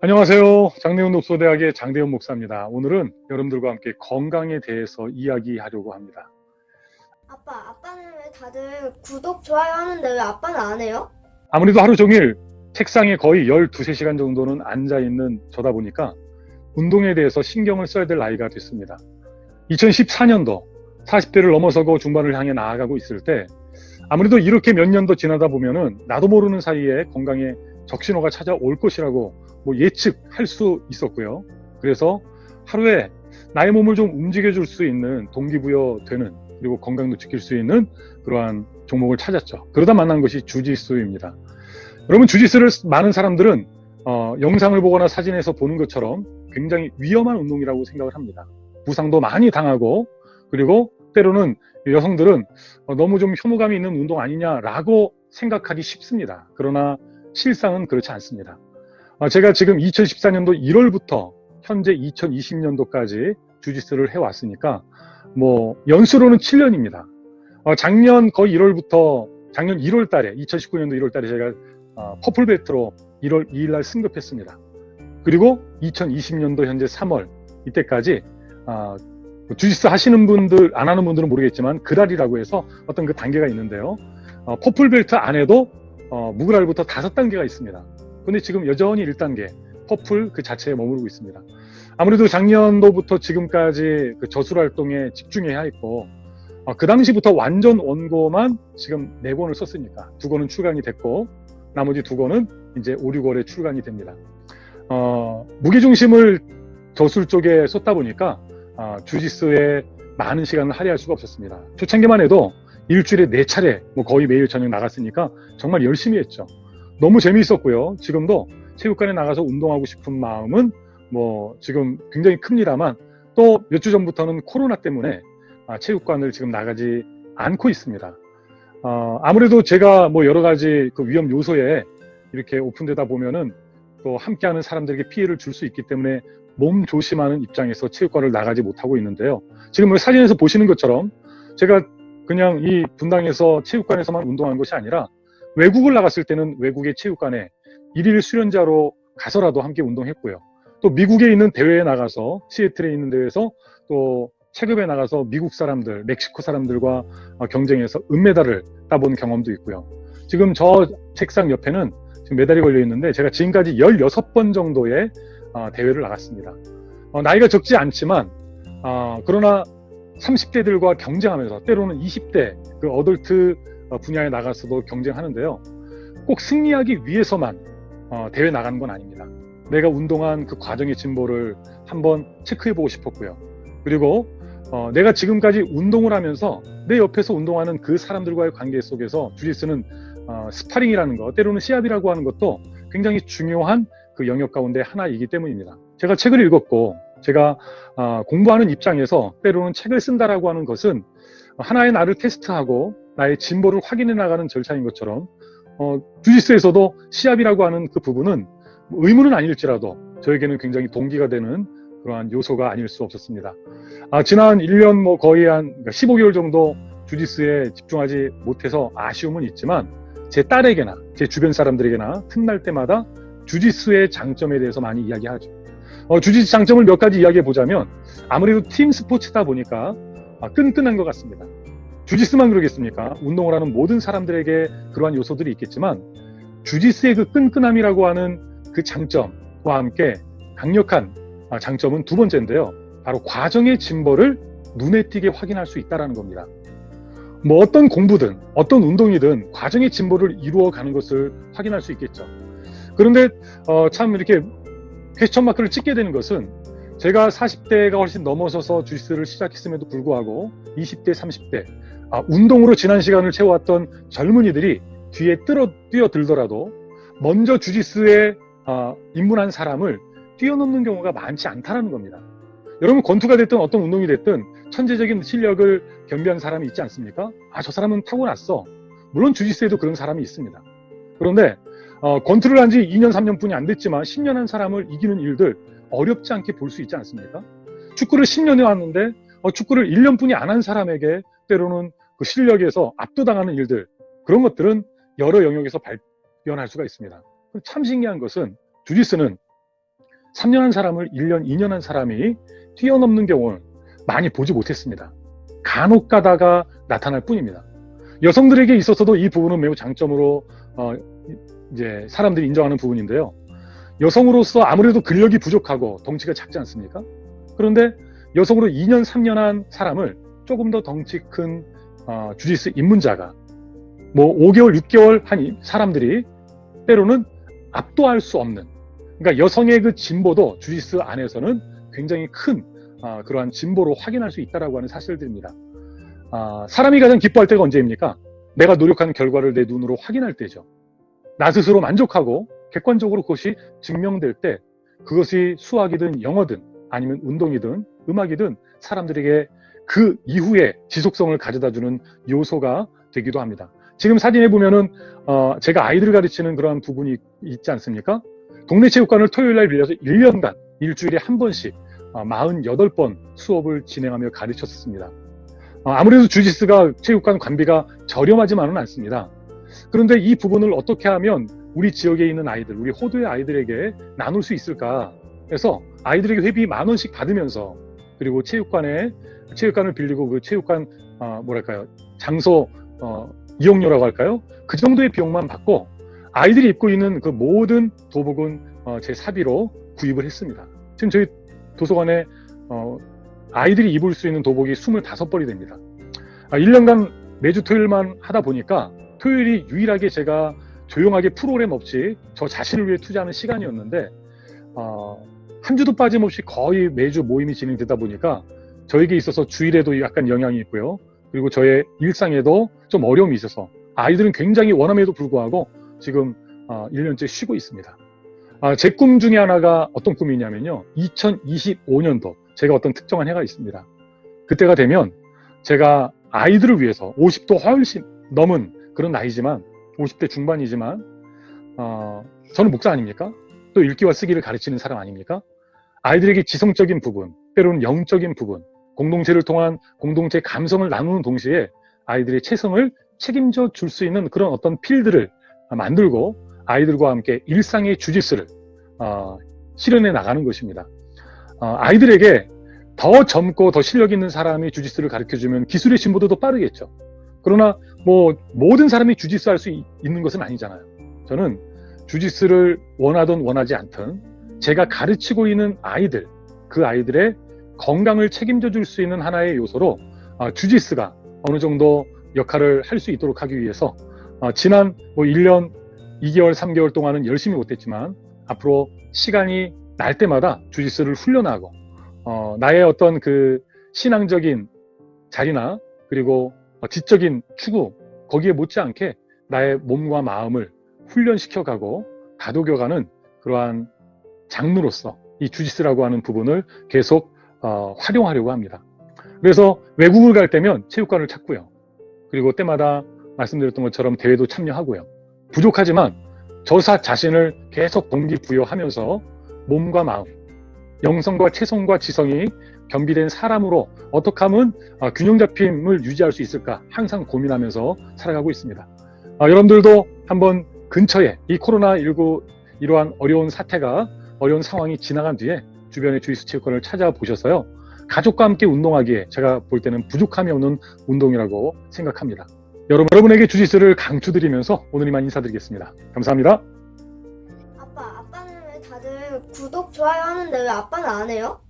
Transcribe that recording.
안녕하세요. 장대훈 독서대학의 장대훈 목사입니다. 오늘은 여러분들과 함께 건강에 대해서 이야기하려고 합니다. 아빠, 아빠는 왜 다들 구독, 좋아요 하는데 왜 아빠는 안 해요? 아무래도 하루 종일 책상에 거의 12, 3시간 정도는 앉아 있는 저다 보니까 운동에 대해서 신경을 써야 될 나이가 됐습니다. 2014년도 40대를 넘어서고 중반을 향해 나아가고 있을 때 아무래도 이렇게 몇 년도 지나다 보면은 나도 모르는 사이에 건강에 적신호가 찾아올 것이라고 뭐 예측할 수 있었고요. 그래서 하루에 나의 몸을 좀 움직여 줄 수 있는 동기부여 되는 그리고 건강도 지킬 수 있는 그러한 종목을 찾았죠. 그러다 만난 것이 주짓수입니다. 여러분 주짓수를 많은 사람들은 어, 영상을 보거나 사진에서 보는 것처럼 굉장히 위험한 운동이라고 생각을 합니다. 부상도 많이 당하고 그리고 때로는 여성들은 어, 너무 좀 혐오감이 있는 운동 아니냐라고 생각하기 쉽습니다. 그러나 실상은 그렇지 않습니다. 어, 제가 지금 2014년도 1월부터 현재 2020년도까지 주짓수를 해왔으니까 뭐 연수로는 7년입니다. 어, 작년 거의 1월부터 작년 1월 달에 2019년도 1월 달에 제가 어, 퍼플 벨트로 1월 2일 날 승급했습니다. 그리고 2020년도 현재 3월 이때까지 어, 주짓수 하시는 분들 안 하는 분들은 모르겠지만 그랄이라고 해서 어떤 그 단계가 있는데요. 어, 퍼플 벨트 안에도 어, 무그랄부터 다섯 단계가 있습니다. 근데 지금 여전히 1단계 퍼플 그 자체에 머무르고 있습니다. 아무래도 작년도부터 지금까지 그 저술 활동에 집중해야 했고 어, 그 당시부터 완전 원고만 지금 네 권을 썼으니까 두 권은 출간이 됐고 나머지 두 권은 이제 5, 6월에 출간이 됩니다. 어, 무게 중심을 저술 쪽에 쏟다 보니까 어, 주짓수에 많은 시간을 할애할 수가 없었습니다. 초창기만 해도 일주일에 네 차례 뭐 거의 매일 저녁 나갔으니까 정말 열심히 했죠. 너무 재미있었고요. 지금도 체육관에 나가서 운동하고 싶은 마음은 뭐 지금 굉장히 큽니다만 또 몇 주 전부터는 코로나 때문에 아, 체육관을 지금 나가지 않고 있습니다. 어, 아무래도 제가 뭐 여러 가지 그 위험 요소에 이렇게 오픈되다 보면은 또 함께하는 사람들에게 피해를 줄 수 있기 때문에 몸 조심하는 입장에서 체육관을 나가지 못하고 있는데요. 지금 뭐 사진에서 보시는 것처럼 제가 그냥 이 분당에서 체육관에서만 운동한 것이 아니라 외국을 나갔을 때는 외국의 체육관에 일일 수련자로 가서라도 함께 운동했고요. 또 미국에 있는 대회에 나가서 시애틀에 있는 대회에서 또 체급에 나가서 미국 사람들, 멕시코 사람들과 어, 경쟁해서 은메달을 따본 경험도 있고요. 지금 저 책상 옆에는 지금 메달이 걸려 있는데 제가 지금까지 16번 정도의 어, 대회를 나갔습니다. 어, 나이가 적지 않지만 어, 그러나 30대들과 경쟁하면서 때로는 20대 그 어덜트 어, 분야에 나가서도 경쟁하는데요. 꼭 승리하기 위해서만 어, 대회 나가는 건 아닙니다. 내가 운동한 그 과정의 진보를 한번 체크해 보고 싶었고요. 그리고 어, 내가 지금까지 운동을 하면서 내 옆에서 운동하는 그 사람들과의 관계 속에서 주짓수는 어, 스파링이라는 것, 때로는 시합이라고 하는 것도 굉장히 중요한 그 영역 가운데 하나이기 때문입니다. 제가 책을 읽었고 제가 어, 공부하는 입장에서 때로는 책을 쓴다라고 하는 것은 하나의 나를 테스트하고 나의 진보를 확인해 나가는 절차인 것처럼 어, 주짓수에서도 시합이라고 하는 그 부분은 의무는 아닐지라도 저에게는 굉장히 동기가 되는 그러한 요소가 아닐 수 없었습니다. 아, 지난 1년 뭐 거의 한 15개월 정도 주짓수에 집중하지 못해서 아쉬움은 있지만 제 딸에게나 제 주변 사람들에게나 틈날 때마다 주짓수의 장점에 대해서 많이 이야기하죠. 어, 주짓수 장점을 몇 가지 이야기해 보자면 아무래도 팀 스포츠다 보니까 아, 끈끈한 것 같습니다. 주짓수만 그러겠습니까? 운동을 하는 모든 사람들에게 그러한 요소들이 있겠지만 주짓수의 그 끈끈함이라고 하는 그 장점과 함께 강력한 아, 장점은 두 번째인데요. 바로 과정의 진보를 눈에 띄게 확인할 수 있다는 겁니다. 뭐 어떤 공부든 어떤 운동이든 과정의 진보를 이루어 가는 것을 확인할 수 있겠죠. 그런데 어, 참 이렇게 퀘스천 마크를 찍게 되는 것은 제가 40대가 훨씬 넘어서서 주짓수를 시작했음에도 불구하고 20대, 30대 아, 운동으로 지난 시간을 채워왔던 젊은이들이 뒤에 뛰어, 뛰어들더라도 먼저 주짓수에 아, 입문한 사람을 뛰어넘는 경우가 많지 않다는 겁니다. 여러분 권투가 됐든 어떤 운동이 됐든 천재적인 실력을 겸비한 사람이 있지 않습니까? 아 저 사람은 타고났어. 물론 주짓수에도 그런 사람이 있습니다. 그런데 어, 권투를 한 지 2년 3년뿐이 안 됐지만 10년 한 사람을 이기는 일들 어렵지 않게 볼 수 있지 않습니까? 축구를 10년 해왔는데 어, 축구를 1년뿐이 안 한 사람에게 때로는 그 실력에서 압도당하는 일들 그런 것들은 여러 영역에서 발견할 수가 있습니다. 참 신기한 것은 주짓수는 3년 한 사람을 1년, 2년 한 사람이 뛰어넘는 경우를 많이 보지 못했습니다. 간혹 가다가 나타날 뿐입니다. 여성들에게 있어서도 이 부분은 매우 장점으로 어, 이제 사람들이 인정하는 부분인데요. 여성으로서 아무래도 근력이 부족하고 덩치가 작지 않습니까? 그런데 여성으로 2년, 3년 한 사람을 조금 더 덩치 큰 어, 주짓수 입문자가 뭐 5개월, 6개월 한 이- 사람들이 때로는 압도할 수 없는 그러니까 여성의 그 진보도 주짓수 안에서는 굉장히 큰 아, 그러한 진보로 확인할 수 있다라고 하는 사실들입니다. 아, 사람이 가장 기뻐할 때가 언제입니까? 내가 노력한 결과를 내 눈으로 확인할 때죠. 나 스스로 만족하고 객관적으로 그것이 증명될 때 그것이 수학이든 영어든 아니면 운동이든 음악이든 사람들에게 그 이후에 지속성을 가져다 주는 요소가 되기도 합니다. 지금 사진에 보면은 어, 제가 아이들을 가르치는 그러한 부분이 있지 않습니까? 동네 체육관을 토요일 날 빌려서 1년간 일주일에 한 번씩 어, 48번 수업을 진행하며 가르쳤습니다. 어, 아무래도 주짓수가 체육관 관비가 저렴하지만은 않습니다. 그런데 이 부분을 어떻게 하면 우리 지역에 있는 아이들, 우리 호도의 아이들에게 나눌 수 있을까? 해서 아이들에게 회비 만 원씩 받으면서 그리고 체육관에 체육관을 빌리고 그 체육관 어, 뭐랄까요 장소 어, 이용료라고 할까요? 그 정도의 비용만 받고 아이들이 입고 있는 그 모든 도복은 어, 제 사비로 구입을 했습니다. 지금 저희 도서관에 어, 아이들이 입을 수 있는 도복이 25벌이 됩니다. 아, 1년간 매주 토요일만 하다 보니까 토요일이 유일하게 제가 조용하게 프로그램 없이 저 자신을 위해 투자하는 시간이었는데 어, 한 주도 빠짐없이 거의 매주 모임이 진행되다 보니까 저에게 있어서 주일에도 약간 영향이 있고요. 그리고 저의 일상에도 좀 어려움이 있어서 아이들은 굉장히 원함에도 불구하고 지금 어, 1년째 쉬고 있습니다. 아, 제 꿈 중에 하나가 어떤 꿈이냐면요. 2025년도 제가 어떤 특정한 해가 있습니다. 그때가 되면 제가 아이들을 위해서 50도 훨씬 넘은 그런 나이지만 50대 중반이지만 어, 저는 목사 아닙니까? 또 읽기와 쓰기를 가르치는 사람 아닙니까? 아이들에게 지성적인 부분, 때로는 영적인 부분, 공동체를 통한 공동체 감성을 나누는 동시에 아이들의 체성을 책임져 줄 수 있는 그런 어떤 필드를 만들고 아이들과 함께 일상의 주짓수를 어, 실현해 나가는 것입니다. 어, 아이들에게 더 젊고 더 실력 있는 사람이 주짓수를 가르쳐 주면 기술의 진보도 더 빠르겠죠. 그러나 뭐 모든 사람이 주짓수 할 수 있는 것은 아니잖아요. 저는 주짓수를 원하든 원하지 않든 제가 가르치고 있는 아이들, 그 아이들의 건강을 책임져 줄 수 있는 하나의 요소로 어, 주짓수가 어느 정도 역할을 할 수 있도록 하기 위해서 어, 지난 뭐 1년, 2개월, 3개월 동안은 열심히 못했지만 앞으로 시간이 날 때마다 주짓수를 훈련하고 어, 나의 어떤 그 신앙적인 자리나 그리고 어, 지적인 추구 거기에 못지않게 나의 몸과 마음을 훈련시켜가고 다독여가는 그러한 장르로서 이 주짓수라고 하는 부분을 계속 어, 활용하려고 합니다. 그래서 외국을 갈 때면 체육관을 찾고요. 그리고 때마다 말씀드렸던 것처럼 대회도 참여하고요. 부족하지만 저사 자신을 계속 동기부여하면서 몸과 마음, 영성과 체성과 지성이 겸비된 사람으로 어떻게 하면 아, 균형 잡힘을 유지할 수 있을까 항상 고민하면서 살아가고 있습니다. 아, 여러분들도 한번 근처에 이 코로나19 이러한 어려운 사태가 어려운 상황이 지나간 뒤에 주변의 주짓수 체육관을 찾아보셔서요. 가족과 함께 운동하기에 제가 볼 때는 부족함이 없는 운동이라고 생각합니다. 여러분, 여러분에게 주짓수를 강추드리면서 오늘 이만 인사드리겠습니다. 감사합니다. 아빠, 아빠는 왜 다들 구독, 좋아요 하는데 왜 아빠는 안 해요?